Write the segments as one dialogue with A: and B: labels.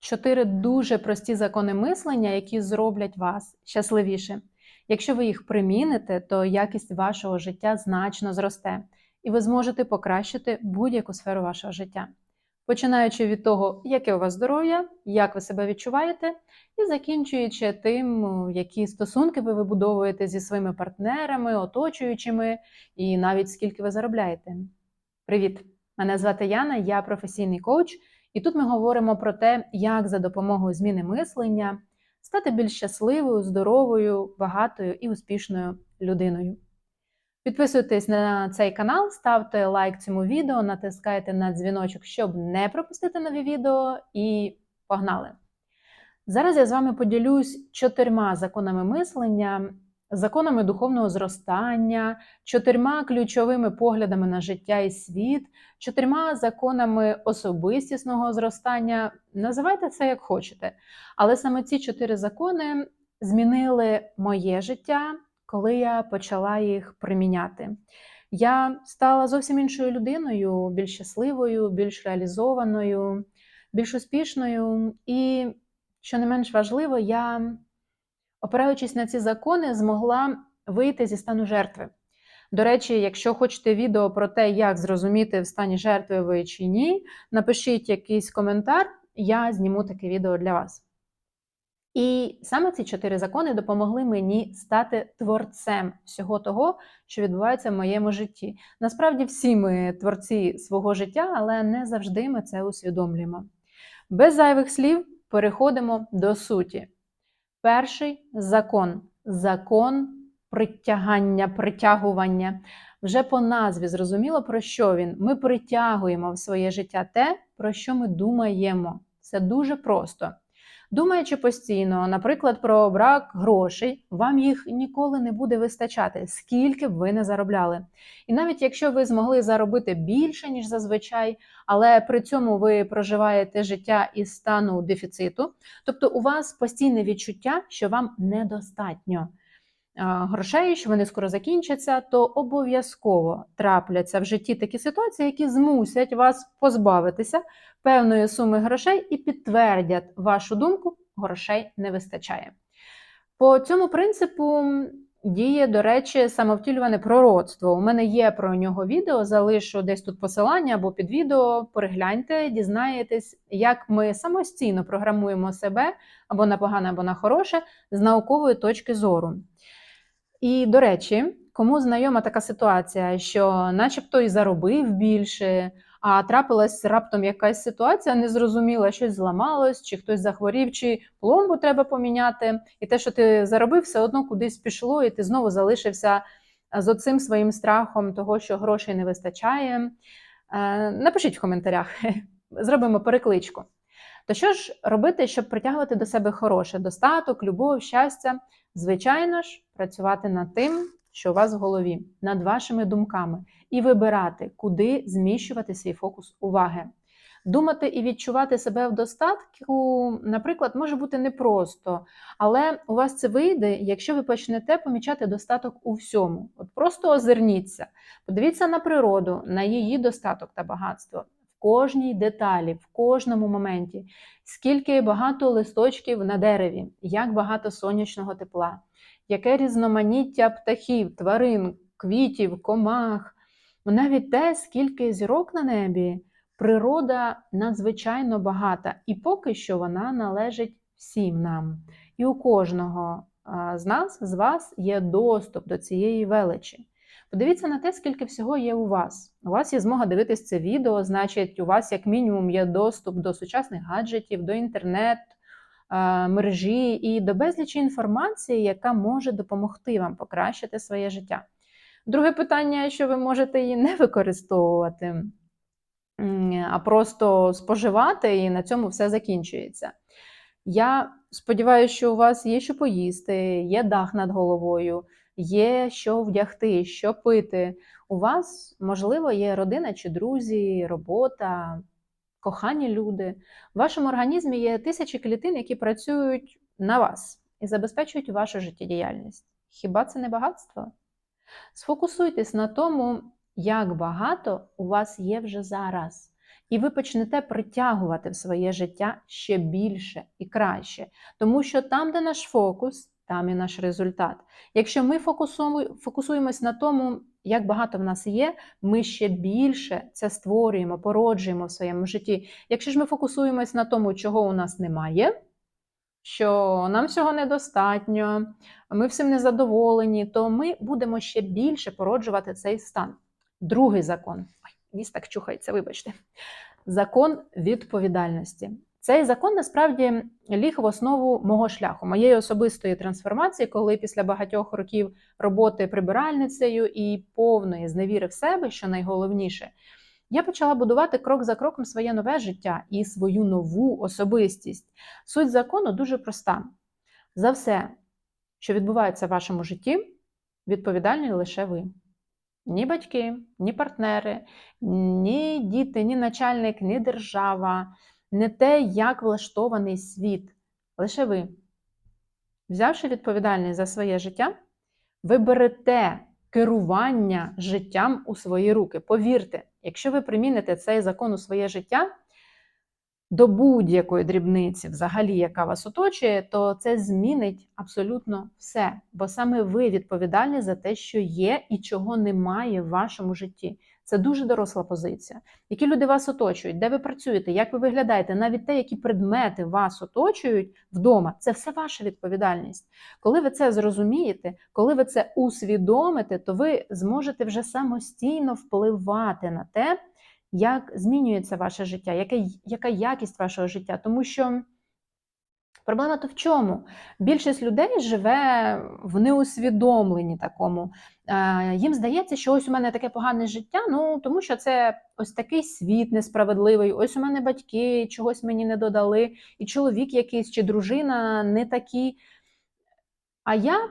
A: Чотири дуже прості закони мислення, які зроблять вас щасливіше. Якщо ви їх приміните, то якість вашого життя значно зросте, і ви зможете покращити будь-яку сферу вашого життя. Починаючи від того, яке у вас здоров'я, як ви себе відчуваєте, і закінчуючи тим, які стосунки ви вибудовуєте зі своїми партнерами, оточуючими, і навіть скільки ви заробляєте. Привіт! Мене звати Яна, я професійний коуч, і тут ми говоримо про те, як за допомогою зміни мислення стати більш щасливою, здоровою, багатою і успішною людиною. Підписуйтесь на цей канал, ставте лайк цьому відео, натискайте на дзвіночок, щоб не пропустити нові відео, і погнали! Зараз я з вами поділюсь чотирма законами мислення, законами духовного зростання, чотирма ключовими поглядами на життя і світ, чотирма законами особистісного зростання. Називайте це як хочете. Але саме ці чотири закони змінили моє життя, коли я почала їх приміняти. Я стала зовсім іншою людиною, більш щасливою, більш реалізованою, більш успішною. І, що не менш важливо, я, опираючись на ці закони, змогла вийти зі стану жертви. До речі, якщо хочете відео про те, як зрозуміти в стані жертви ви чи ні, напишіть якийсь коментар, я зніму таке відео для вас. І саме ці чотири закони допомогли мені стати творцем всього того, що відбувається в моєму житті. Насправді, всі ми творці свого життя, але не завжди ми це усвідомлюємо. Без зайвих слів переходимо до суті. Перший закон закон притягання, притягування. Вже по назві зрозуміло, про що він. Ми притягуємо в своє життя те, про що ми думаємо. Це дуже просто. Думаючи постійно, наприклад, про брак грошей, вам їх ніколи не буде вистачати, скільки б ви не заробляли. І навіть якщо ви змогли заробити більше, ніж зазвичай, але при цьому ви проживаєте життя із стану дефіциту, тобто у вас постійне відчуття, що вам недостатньо грошей, що вони скоро закінчаться, то обов'язково трапляться в житті такі ситуації, які змусять вас позбавитися певної суми грошей і підтвердять вашу думку, грошей не вистачає. По цьому принципу діє, до речі, самовтілюване пророцтво. У мене є про нього відео, залишу десь тут посилання або під відео. Перегляньте, дізнаєтесь, як ми самостійно програмуємо себе або на погане, або на хороше з наукової точки зору. І, до речі, кому знайома така ситуація, що начебто і заробив більше, а трапилась раптом якась ситуація, незрозуміла, щось зламалось, чи хтось захворів, чи пломбу треба поміняти. І те, що ти заробив, все одно кудись пішло, і ти знову залишився з оцим своїм страхом того, що грошей не вистачає. Е, напишіть в коментарях, зробимо перекличку. То що ж робити, щоб притягувати до себе хороше достаток, любов, щастя? Звичайно ж, працювати над тим, що у вас в голові, над вашими думками, і вибирати, куди зміщувати свій фокус уваги. Думати і відчувати себе в достатку, наприклад, може бути непросто, але у вас це вийде, якщо ви почнете помічати достаток у всьому. От Просто озирніться, подивіться на природу, на її достаток та багатство кожній деталі, в кожному моменті, скільки багато листочків на дереві, як багато сонячного тепла, яке різноманіття птахів, тварин, квітів, комах, навіть те, скільки зірок на небі, природа надзвичайно багата, і поки що вона належить всім нам. І у кожного з нас, з вас, є доступ до цієї величі. Подивіться на те, скільки всього є у вас. У вас є змога дивитись це відео, значить, у вас, як мінімум, є доступ до сучасних гаджетів, до інтернет, мережі і до безлічі інформації, яка може допомогти вам покращити своє життя. Друге питання, що ви можете її не використовувати, а просто споживати, і на цьому все закінчується. Я сподіваюся, що у вас є що поїсти, є дах над головою є що вдягти, що пити. У вас, можливо, є родина чи друзі, робота, кохані люди. В вашому організмі є тисячі клітин, які працюють на вас і забезпечують вашу життєдіяльність. Хіба це не багатство? Сфокусуйтесь на тому, як багато у вас є вже зараз. І ви почнете притягувати в своє життя ще більше і краще. Тому що там, де наш фокус, там і наш результат. Якщо ми фокусуємось на тому, як багато в нас є, ми ще більше це створюємо, породжуємо в своєму житті. Якщо ж ми фокусуємось на тому, чого у нас немає, що нам всього недостатньо, ми всім незадоволені, то ми будемо ще більше породжувати цей стан. Другий закон. Ой, ніс так чухається, вибачте. Закон відповідальності. Цей закон насправді ліг в основу мого шляху, моєї особистої трансформації, коли після багатьох років роботи прибиральницею і повної зневіри в себе, що найголовніше, я почала будувати крок за кроком своє нове життя і свою нову особистість. Суть закону дуже проста: за все, що відбувається в вашому житті, відповідальні лише ви. Ні батьки, ні партнери, ні діти, ні начальник, ні держава, не те, як влаштований світ. Лише ви. Взявши відповідальність за своє життя, ви берете керування життям у свої руки. Повірте, якщо ви приміните цей закон у своє життя до будь-якої дрібниці, взагалі, яка вас оточує, то це змінить абсолютно все. Бо саме ви відповідальні за те, що є і чого немає в вашому житті. Це дуже доросла позиція. Які люди вас оточують, де ви працюєте, як ви виглядаєте, навіть те, які предмети вас оточують вдома, це все ваша відповідальність. Коли ви це зрозумієте, коли ви це усвідомите, то ви зможете вже самостійно впливати на те, як змінюється ваше життя, яке, яка якість вашого життя. Тому що проблема то в чому? Більшість людей живе в неусвідомленні такому. Е, Їм здається, що ось у мене таке погане життя, ну тому що це ось такий світ несправедливий, ось у мене батьки чогось мені не додали, і чоловік якийсь чи дружина не такі. А я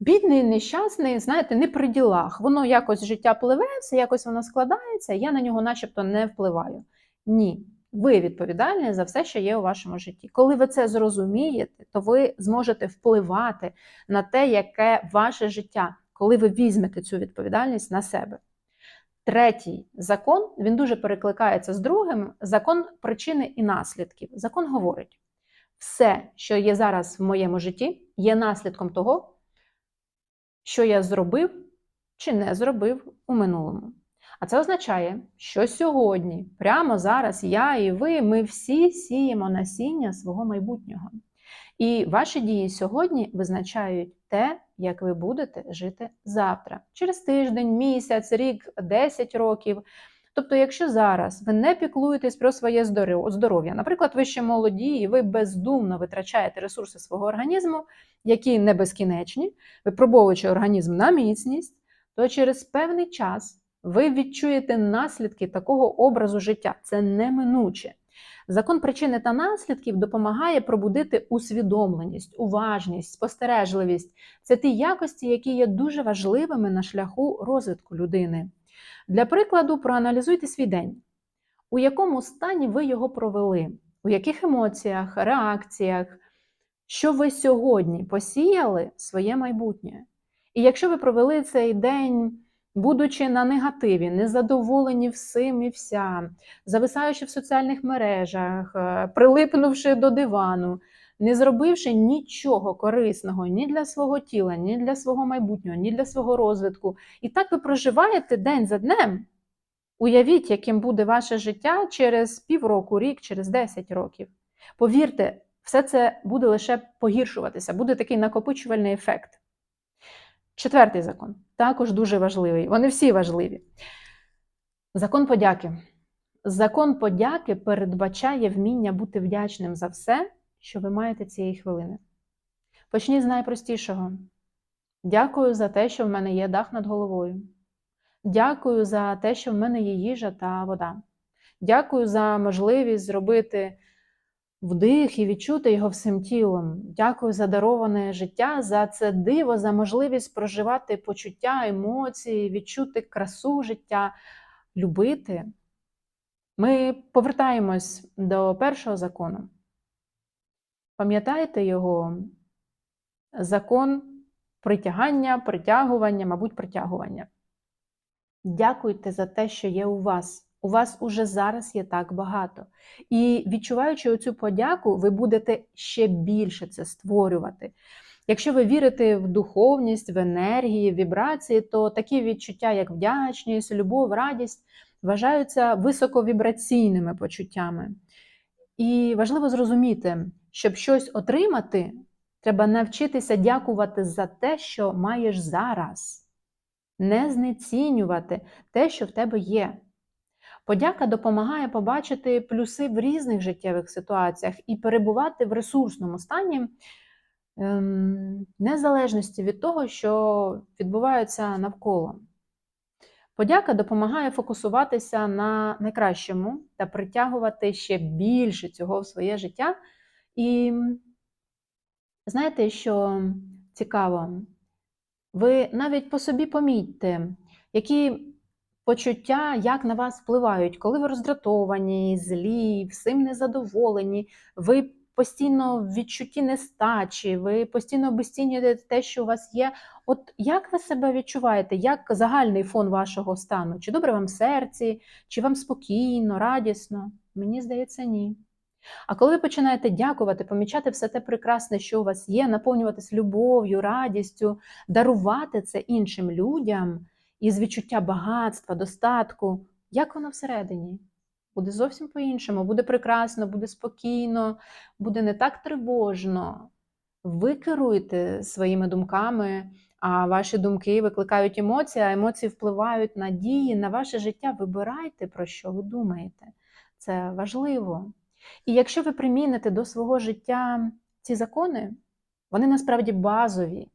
A: бідний, нещасний, знаєте, не при ділах. Воно якось життя пливе, все якось воно складається, я на нього начебто не впливаю. Ні. Ви відповідальні за все, що є у вашому житті. Коли ви це зрозумієте, то ви зможете впливати на те, яке ваше життя, коли ви візьмете цю відповідальність на себе. Третій закон він дуже перекликається з другим закон причини і наслідків. Закон говорить: все, що є зараз в моєму житті, є наслідком того, що я зробив чи не зробив у минулому. А це означає, що сьогодні, прямо зараз, я і ви, ми всі сіємо насіння свого майбутнього. І ваші дії сьогодні визначають те, як ви будете жити завтра, через тиждень, місяць, рік, 10 років. Тобто, якщо зараз ви не піклуєтесь про своє здоров'я, наприклад, ви ще молоді, і ви бездумно витрачаєте ресурси свого організму, які не безкінечні, випробовуючи організм на міцність, то через певний час ви відчуєте наслідки такого образу життя. Це неминуче. Закон причини та наслідків допомагає пробудити усвідомленість, уважність, спостережливість. Це ті якості, які є дуже важливими на шляху розвитку людини. Для прикладу, проаналізуйте свій день, у якому стані ви його провели, у яких емоціях, реакціях, що ви сьогодні посіяли своє майбутнє. І якщо ви провели цей день, будучи на негативі, незадоволені всім і вся, зависаючи в соціальних мережах, е, прилипнувши до дивану, не зробивши нічого корисного ні для свого тіла, ні для свого майбутнього, ні для свого розвитку. І так ви проживаєте день за днем. Уявіть, яким буде ваше життя через півроку, рік, через 10 років. Повірте, все це буде лише погіршуватися, буде такий накопичувальний ефект. Четвертий закон також дуже важливий. Вони всі важливі. Закон подяки. Закон подяки передбачає вміння бути вдячним за все, що ви маєте цієї хвилини. Почніть з найпростішого. Дякую за те, що в мене є дах над головою. Дякую за те, що в мене є їжа та вода. Дякую за можливість зробити вдих і відчути його всім тілом. Дякую за дароване життя, за це диво, за можливість проживати почуття, емоції, відчути красу життя, любити. Ми повертаємось до першого закону. Пам'ятаєте його закон притягання, притягування, мабуть, притягування. Дякуйте за те, що є у вас. У вас уже зараз є так багато. І відчуваючи оцю подяку, ви будете ще більше це створювати. Якщо ви вірите в духовність, в енергії, в вібрації, то такі відчуття, як вдячність, любов, радість, вважаються високовібраційними почуттями. І важливо зрозуміти, щоб щось отримати, треба навчитися дякувати за те, що маєш зараз, не знецінювати те, що в тебе є. Подяка допомагає побачити плюси в різних життєвих ситуаціях і перебувати в ресурсному стані ем, незалежності від того, що відбувається навколо. Подяка допомагає фокусуватися на найкращому та притягувати ще більше цього в своє життя. І знаєте, що цікаво, ви навіть по собі помітьте, які почуття, як на вас впливають, коли ви роздратовані, злі, всім незадоволені, ви постійно в відчутті нестачі, ви постійно обесцінюєте те, що у вас є. От як ви себе відчуваєте, як загальний фон вашого стану? Чи добре вам серці, чи вам спокійно, радісно? Мені здається, ні. А коли ви починаєте дякувати, помічати все те прекрасне, що у вас є, наповнюватись любов'ю, радістю, дарувати це іншим людям із відчуття багатства, достатку, як воно всередині? Буде зовсім по-іншому, буде прекрасно, буде спокійно, буде не так тривожно. Ви керуєте своїми думками, а ваші думки викликають емоції, а емоції впливають на дії, на ваше життя. Вибирайте, про що ви думаєте. Це важливо. І якщо ви приміните до свого життя ці закони, вони насправді базові.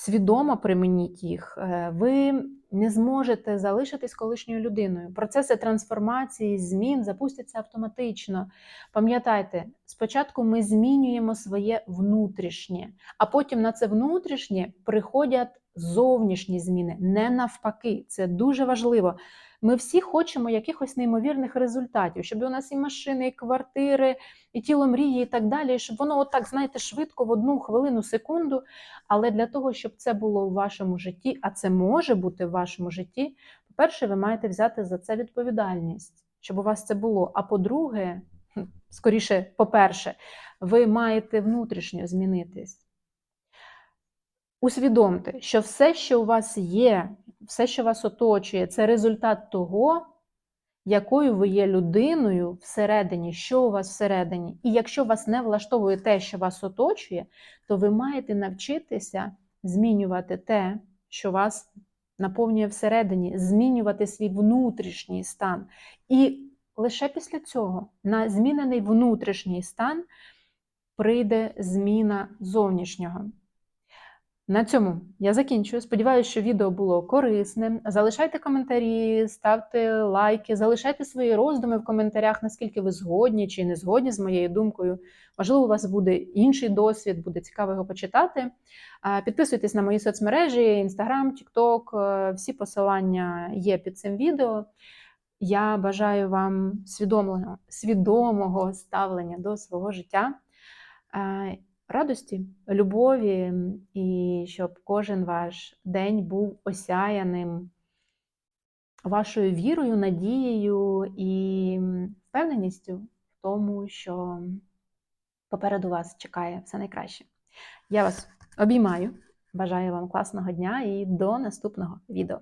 A: Свідомо примініть їх, е, ви не зможете залишитись колишньою людиною. Процеси трансформації, змін запустяться автоматично. Пам'ятайте, спочатку ми змінюємо своє внутрішнє, а потім на це внутрішнє приходять зовнішні зміни, не навпаки. Це дуже важливо. Ми всі хочемо якихось неймовірних результатів, щоб у нас і машини, і квартири, і тіло мрії, і так далі, щоб воно отак, знаєте, швидко в одну хвилину, секунду. Але для того, щоб це було в вашому житті, а це може бути в вашому житті, по-перше, ви маєте взяти за це відповідальність, щоб у вас це було. А по-друге, скоріше, по-перше, ви маєте внутрішньо змінитись. Усвідомте, що все, що у вас є, все, що вас оточує, це результат того, якою ви є людиною всередині, що у вас всередині. І якщо вас не влаштовує те, що вас оточує, то ви маєте навчитися змінювати те, що вас наповнює всередині, змінювати свій внутрішній стан. І лише після цього на змінений внутрішній стан прийде зміна зовнішнього. На цьому я закінчую. Сподіваюся, що відео було корисним. Залишайте коментарі, ставте лайки, залишайте свої роздуми в коментарях, наскільки ви згодні чи не згодні з моєю думкою. Можливо, у вас буде інший досвід, буде цікаво його почитати. Підписуйтесь на мої соцмережі, Instagram, TikTok, е, всі посилання є під цим відео. Я бажаю вам свідомого, свідомого ставлення до свого життя. Радості, любові, і щоб кожен ваш день був осяяним вашою вірою, надією і впевненістю в тому, що попереду вас чекає все найкраще. Я вас обіймаю, бажаю вам класного дня і до наступного відео.